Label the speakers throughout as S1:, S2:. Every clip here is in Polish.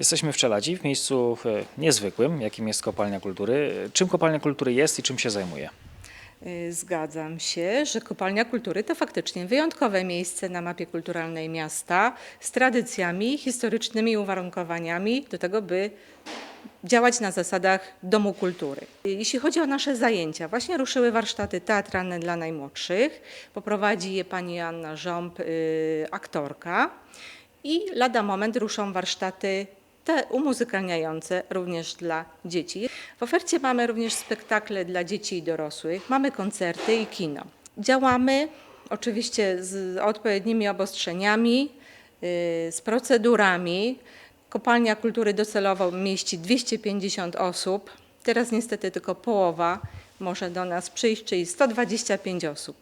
S1: Jesteśmy w Czeladzi, w miejscu e, niezwykłym, jakim jest Kopalnia Kultury. Czym Kopalnia Kultury jest i czym się zajmuje?
S2: Y, Zgadzam się, że Kopalnia Kultury to faktycznie wyjątkowe miejsce na mapie kulturalnej miasta z tradycjami, historycznymi uwarunkowaniami do tego, by działać na zasadach Domu Kultury. Jeśli chodzi o nasze zajęcia, właśnie ruszyły warsztaty teatralne dla najmłodszych. Poprowadzi je pani Anna Rząb, y, aktorka. I lada moment ruszą warsztaty te umuzykalniające również dla dzieci. W ofercie mamy również spektakle dla dzieci i dorosłych, mamy koncerty i kino. Działamy oczywiście z odpowiednimi obostrzeniami, yy, z procedurami. Kopalnia Kultury docelowo mieści 250 osób. Teraz niestety tylko połowa może do nas przyjść, czyli 125 osób.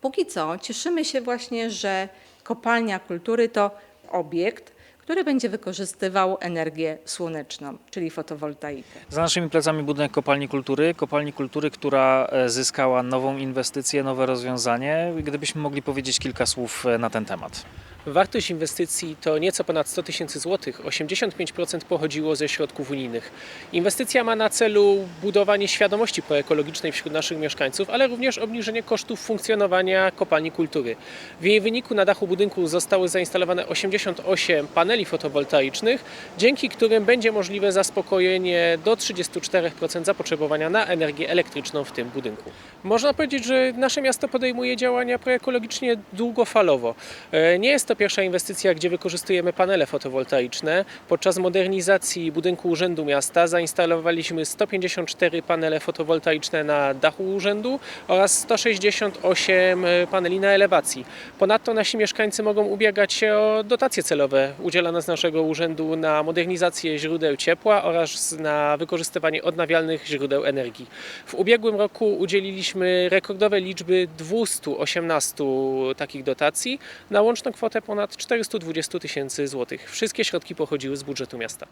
S2: Póki co cieszymy się właśnie, że kopalnia kultury to obiekt, który będzie wykorzystywał energię słoneczną, czyli fotowoltaikę.
S1: Za naszymi plecami budynek Kopalni Kultury, Kopalni Kultury, która e, zyskała nową inwestycję, nowe rozwiązanie. Gdybyśmy mogli powiedzieć kilka słów e, na ten temat.
S3: Wartość inwestycji to nieco ponad 100 tysięcy złotych. 85% pochodziło ze środków unijnych. Inwestycja ma na celu budowanie świadomości proekologicznej wśród naszych mieszkańców, ale również obniżenie kosztów funkcjonowania kopalni kultury. W jej wyniku na dachu budynku zostały zainstalowane 88 paneli fotowoltaicznych, dzięki którym będzie możliwe zaspokojenie do 34% zapotrzebowania na energię elektryczną w tym budynku. Można powiedzieć, że nasze miasto podejmuje działania proekologicznie długofalowo. E, Nie jest to pierwsza inwestycja, gdzie wykorzystujemy panele fotowoltaiczne. Podczas modernizacji budynku Urzędu Miasta zainstalowaliśmy 154 panele fotowoltaiczne na dachu urzędu oraz 168 paneli na elewacji. Ponadto nasi mieszkańcy mogą ubiegać się o dotacje celowe udzielane z naszego urzędu na modernizację źródeł ciepła oraz na wykorzystywanie odnawialnych źródeł energii. W ubiegłym roku udzieliliśmy rekordowe liczby 218 takich dotacji na łączną ponad 420 tysięcy złotych. Wszystkie środki pochodziły z budżetu miasta.